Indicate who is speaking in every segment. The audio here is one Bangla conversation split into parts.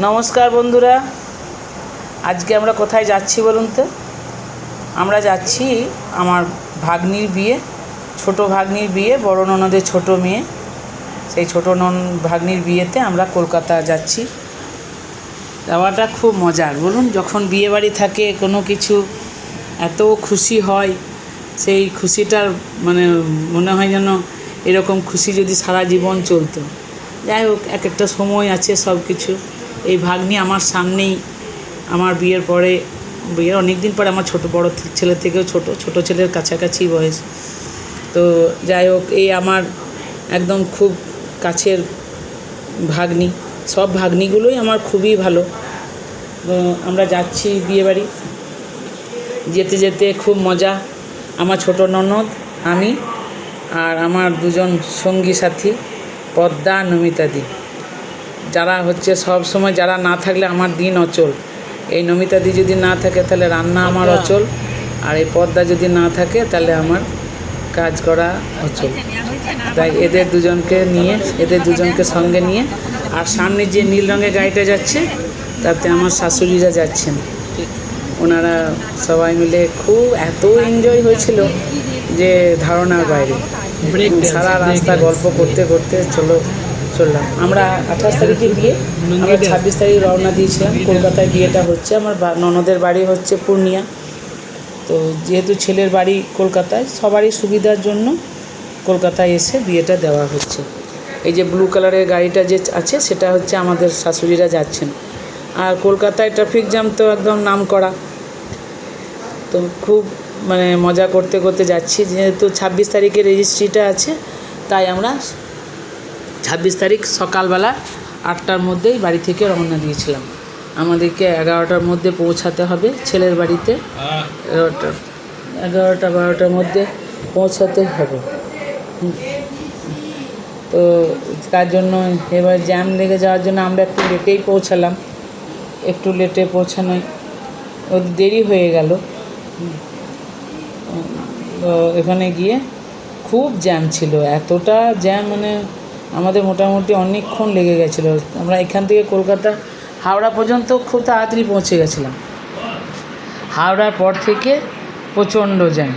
Speaker 1: নমস্কার বন্ধুরা। আজকে আমরা কোথায় যাচ্ছি বলুন তো? আমরা যাচ্ছি আমার ভাগ্নির বিয়ে, ছোট ভাগ্নির বিয়ে, বড় ননদের ছোট মেয়ে। সেই ছোট নন ভাগ্নির বিয়েতে আমরা কলকাতা যাচ্ছি। যাওয়াটা খুব মজার। বলুন, যখন বিয়ে বাড়ি থাকে, কোনো কিছু এত খুশি হয়, সেই খুশিটার মানে মনে হয় যেন এরকম খুশি যদি সারা জীবন চলতো। যাই হোক, এক একটা সময় আছে সব কিছু এই ভাগ্নি আমার সামনেই আমার বিয়ের পরে, বিয়ের অনেক দিন পরে আমার ছোট বড় ছেলের থেকেও ছোট ছোট ছেলের কাছাকাছি বয়স। তো যাই হোক, এই আমার একদম খুব কাছের ভাগ্নি। সব ভাগ্নিগুলোই আমার খুবই ভালো। আমরা যাচ্ছি বিয়েবাড়ি। যেতে যেতে খুব মজা। আমার ছোট ননদ, আমি আর আমার দুজন সঙ্গী সাথী, পদ্মা নমিতাদি যারা হচ্ছে সব সময় যারা না থাকলে আমার দিন অচল। এই নমিতাদি যদি না থাকে তাহলে রান্না আমার অচল। আর এই পদ্মা যদি না থাকে তাহলে আমার কাজ করা অচল। তাই এদের দুজনকে নিয়ে এদের দুজনকে সঙ্গে নিয়ে আর সামনে যে নীল রঙের গাড়িটা যাচ্ছে তাতে আমার শাশুড়িরা যাচ্ছেন। ওনারা সবাই মিলে খুব এত এনজয় হয়েছিল যে ধারণার বাইরে। সারা রাস্তা গল্প করতে করতে চলো। চললাম। আমরা আঠাশ তারিখে বিয়ে, আমরা ছাব্বিশ তারিখ রওনা দিয়েছিলাম। কলকাতায় বিয়েটা হচ্ছে, আমার ননদের বাড়ি হচ্ছে পূর্ণিয়া। তো যেহেতু ছেলের বাড়ি কলকাতায়, সবারই সুবিধার জন্য কলকাতায় এসে বিয়েটা দেওয়া হচ্ছে। এই যে ব্লু কালারের গাড়িটা যে আছে, সেটা হচ্ছে আমাদের শাশুড়িরা যাচ্ছেন। আর কলকাতায় ট্রাফিক জ্যাম তো একদম নাম করা। তো খুব মানে মজা করতে করতে যাচ্ছি। যেহেতু ছাব্বিশ তারিখে রেজিস্ট্রিটা আছে, তাই আমরা ছাব্বিশ তারিখ সকালবেলা আটটার মধ্যেই বাড়ি থেকে রওনা দিয়েছিলাম। আমাদেরকে এগারোটার মধ্যে পৌঁছাতে হবে ছেলের বাড়িতে। এগারোটা এগারোটা, বারোটার মধ্যে পৌঁছাতে হবে। তো তার জন্য এবার জ্যাম লেগে যাওয়ার জন্য আমরা একটু লেটেই পৌঁছালাম। একটু লেটে পৌঁছানোয় ও দেরি হয়ে গেল। তো এখানে গিয়ে খুব জ্যাম ছিল। এতটা জ্যাম মানে আমাদের মোটামুটি অনেকক্ষণ লেগে গেছিল। আমরা এখান থেকে কলকাতা, হাওড়া পর্যন্ত খুব তাড়াতাড়ি পৌঁছে গেছিলাম। হাওড়ার পর থেকে প্রচণ্ড জ্যাম।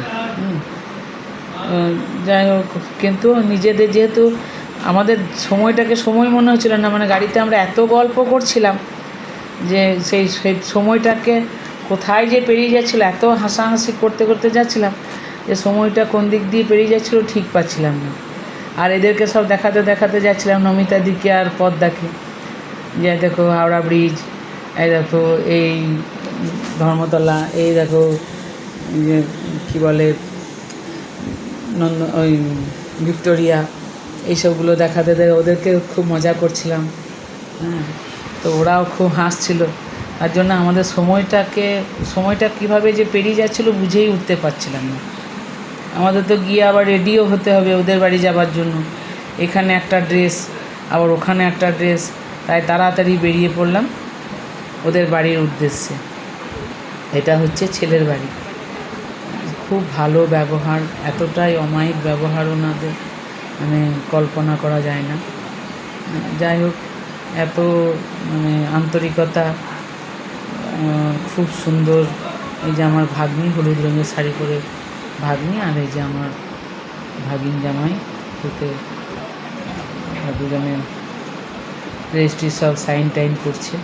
Speaker 1: যাই হোক, কিন্তু নিজেদের যেহেতু আমাদের সময়টাকে, সময় মনে হচ্ছিল না মানে গাড়িতে আমরা এত গল্প করছিলাম যে সেই সেই সময়টাকে কোথায় যে পেরিয়ে যাচ্ছিল, এত হাসাহাসি করতে করতে যাচ্ছিলাম যে সময়টা কোন দিক দিয়ে পেরিয়ে যাচ্ছিল ঠিক পাচ্ছিলাম না। আর এদেরকে সব দেখাতে দেখাতে যাচ্ছিলাম নমিতা দিকে আর পদ্মাকে। যে দেখো হাওড়া ব্রিজ, এই দেখো এই ধর্মতলা, এই দেখো কী বলে, নন্দ ওই ভিক্টোরিয়া, এইসবগুলো দেখাতে দেয় ওদেরকে খুব মজা করছিলাম। হ্যাঁ তো ওরাও খুব হাসছিল। তার জন্য আমাদের সময়টাকে, সময়টা কীভাবে যে পেরিয়ে যাচ্ছিল বুঝেই উঠতে পারছিলাম না। আমাদের তো গিয়ে আবার রেডিও হতে হবে ওদের বাড়ি যাবার জন্য। এখানে একটা ড্রেস আবার ওখানে একটা ড্রেস তাই তাড়াতাড়ি বেরিয়ে পড়লাম ওদের বাড়ির উদ্দেশ্যে। এটা হচ্ছে ছেলের বাড়ি। খুব ভালো ব্যবহার, এতটাই অমায়িক ব্যবহার ওনাদের। মানে কল্পনা করা যায় না। যাই হোক, এত মানে আন্তরিকতা খুব সুন্দর। এই যে আমার ভাগ্নি হলুদ রঙের শাড়ি পরে ভাগ্নি আর এই যে আমার ভাগিন জামাই হতে দুজনে রেজিস্ট্রি সব সাইন টাইন করছে।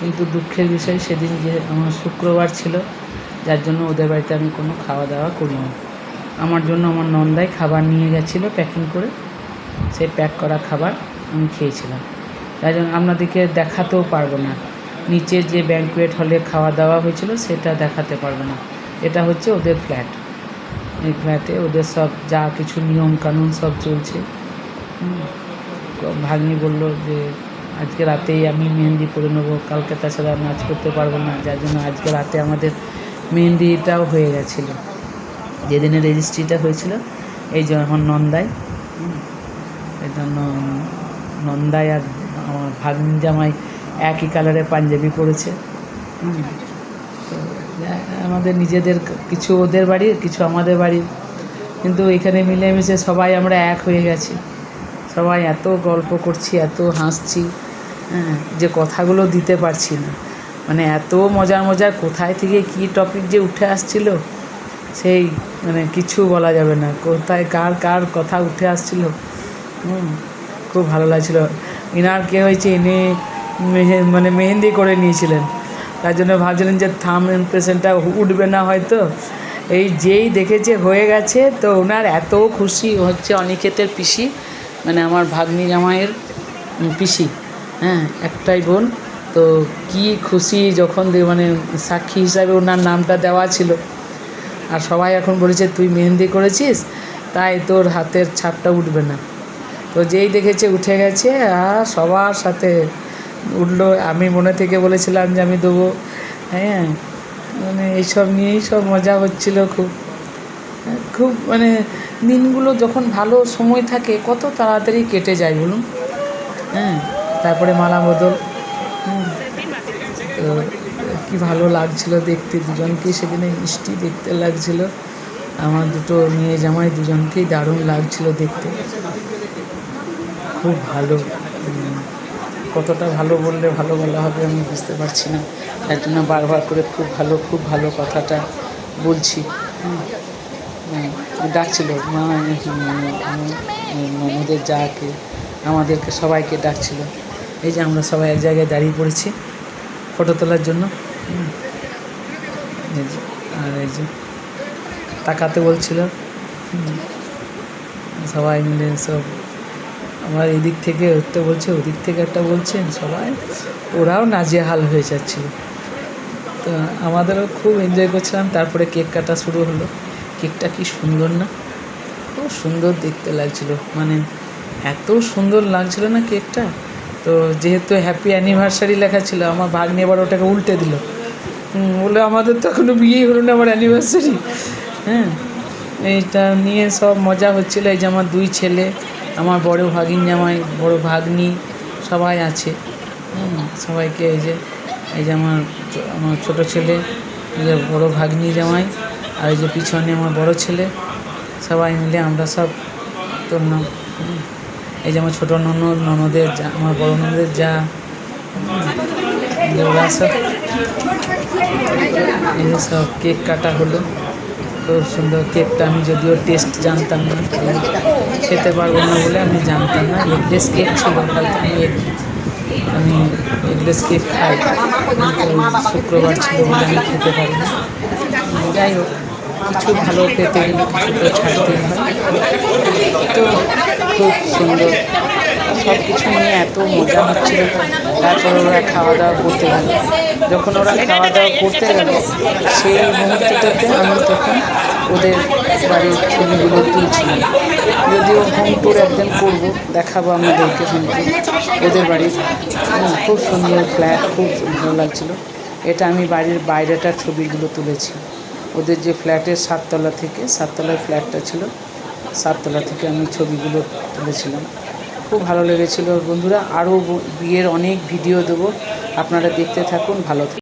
Speaker 1: কিন্তু দুঃখের বিষয় সেদিন যে আমার শুক্রবার ছিল, যার জন্য ওদের বাড়িতে আমি কোনো খাওয়া দাওয়া করিনি। আমার জন্য আমার নন্দাই খাবার নিয়ে গেছিল প্যাকিং করে। সেই প্যাক করা খাবার আমি খেয়েছিলাম। তাই জন্য আপনাদেরকে দেখাতেও পারব না। নিচে যে ব্যাঙ্কুয়েট হলে খাওয়া দাওয়া হয়েছিল, সেটা দেখাতে পারব না। এটা হচ্ছে ওদের ফ্ল্যাট এই ওদের সব যা কিছু নিয়ম কানুন সব চলছে। ভাগ্নি বলল যে, আজকে রাতেই আমি মেহেন্দি করে নেব, কালকে তাছাড়া নাচ করতে পারব না, যার জন্য আজকে রাতে আমাদের মেহেন্দিটাও হয়ে গেছিল। যেদিনে রেজিস্ট্রিটা হয়েছিল, এই যে আমার নন্দাই এই জন্য নন্দাই আর আমার ভাগ্নি জামাই একই কালারের পাঞ্জাবি পরেছে। তো আমাদের নিজেদের কিছু ওদের বাড়ির কিছু আমাদের বাড়ির কিন্তু এখানে মিলেমিশে সবাই আমরা এক হয়ে গেছি। সবাই এত গল্প করছি, এত হাসছি হ্যাঁ যে কথাগুলো দিতে পারছি না। মানে এত মজার মজার কোথায় থেকে কী টপিক যে উঠে আসছিল, সেই মানে কিছু বলা যাবে না। কোথায়, কার কার কথা উঠে আসছিল, হুম, খুব ভালো লাগছিল। ইনার কে হয়েছে, ইনি মানে মেহেন্দি করে নিয়েছিলেন। তার জন্য ভাবছিলেন যে থাম ইমপ্রেশনটা উঠবে না হয়তো। এই যেই দেখেছে হয়ে গেছে, তো ওনার এত খুশি হচ্ছে অনিকেতের পিসি মানে আমার ভাগ্নি জামাইয়ের পিসি হ্যাঁ একটাই বোন। তো কি খুশি যখন মানে সাক্ষী হিসাবে ওনার নামটা দেওয়া ছিল। আর সবাই এখন বলেছে, তুই মেহেন্দি করেছিস? তাই তোর হাতের ছাপটা উঠবে না। তো যেই দেখেছে উঠে গেছে, আর সবার সাথে উঠল, আমি মনে থেকে বলেছিলাম যে আমি দেবো। হ্যাঁ মানে এইসব নিয়েই সব মজা হচ্ছিল খুব। খুব মানে দিনগুলো যখন ভালো সময় থাকে, কত তাড়াতাড়ি কেটে যায় বলুন। হ্যাঁ তারপরে মালা বদল। তো কি ভালো লাগছিল দেখতে, দুজনকেই সেদিনে মিষ্টি দেখতে লাগছিল। আমার দুটো মেয়ে জামাই দুজনকেই দারুণ লাগছিল দেখতে। খুব ভালো। কতটা ভালো বললে ভালো বলা হবে আমি বুঝতে পারছি না। তার জন্য বারবার করে খুব ভালো খুব ভালো কথাটা বলছি। হ্যাঁ, ডাকছিল মা ননদের যাকে আমাদেরকে সবাইকে ডাকছিল। এই যে আমরা সবাই এক জায়গায় দাঁড়িয়ে পড়েছি ফটো তোলার জন্য। আর এই যে তাকাতে বলছিল। সবাই মিলে সব আমার এদিক থেকে একটা বলছে, ওদিক থেকে একটা বলছেন সবাই। ওরাও নাজেহাল হয়ে যাচ্ছিল। তো আমাদেরও খুব এনজয় করছিলাম, তারপরে কেক কাটা শুরু হলো। কেকটা কি সুন্দর না? খুব সুন্দর দেখতে লাগছিল। মানে এত সুন্দর লাগছিল না কেকটা? তো যেহেতু হ্যাপি অ্যানিভার্সারি লেখা ছিল, আমার ভাগ্নি এবার ওটাকে উল্টে দিল। বলে আমাদের তো এখনও বিয়েই হলো না আমার অ্যানিভার্সারি হ্যাঁ এইটা নিয়ে সব মজা হচ্ছিল। এই যে আমার দুই ছেলে আমার বড় ভাগিন জামাই বড় ভাগ্নি সবাই আছে। সবাইকে এই যে এই যে আমার আমার ছোটো ছেলে, এই যে বড় ভাগ্নি জামাই, আর এই যে পিছনে আমার বড় ছেলে, সবাই মিলে আমরা সব তোর এই যে আমার ছোটো ননদ, ননদের যা, আমার বড় ননদের যা সব, এই সব কেক কাটা হলো। খুব সুন্দর কেকটা আমি যদিও টেস্ট জানতাম না, খেতে পারব না বলে আমি জানতাম না। এগলেস কেক ছিল আমি আমি এগলেস কেক খাই। শুক্রবার ছিল বলে আমি খেতে পারি না যাই হোক, কিছু ভালো পেতে গেলে কিছু তো ছাড়তেই হয়। তো খুব সুন্দর সব কিছু নিয়ে এত মজা হচ্ছিল। তারপর ওরা খাওয়া দাওয়া করতে গেল। যখন ওরা খাওয়া দাওয়া করতে গেল, সেই মুহূর্তটাতে আমি তখন ওদের বাড়ির ছবিগুলো তুলছিলাম। যদিও হোম ট্যুর একদিন করব, দেখাবো আমাদেরকে হোম ওদের বাড়ির খুব সুন্দর ফ্ল্যাট খুব ভালো লাগছিল। এটা আমি বাড়ির বাইরেটার ছবিগুলো তুলেছি। ওদের যে ফ্ল্যাটের সাততলা থেকে সাততলার ফ্ল্যাটটা ছিল, সাততলা থেকে আমি ছবিগুলো তুলেছিলাম। খুব ভালো লেগেছিল। বন্ধুরা আরও বিয়ের অনেক ভিডিও দেবো। আপনারা দেখতে থাকুন ভালো থাকুন।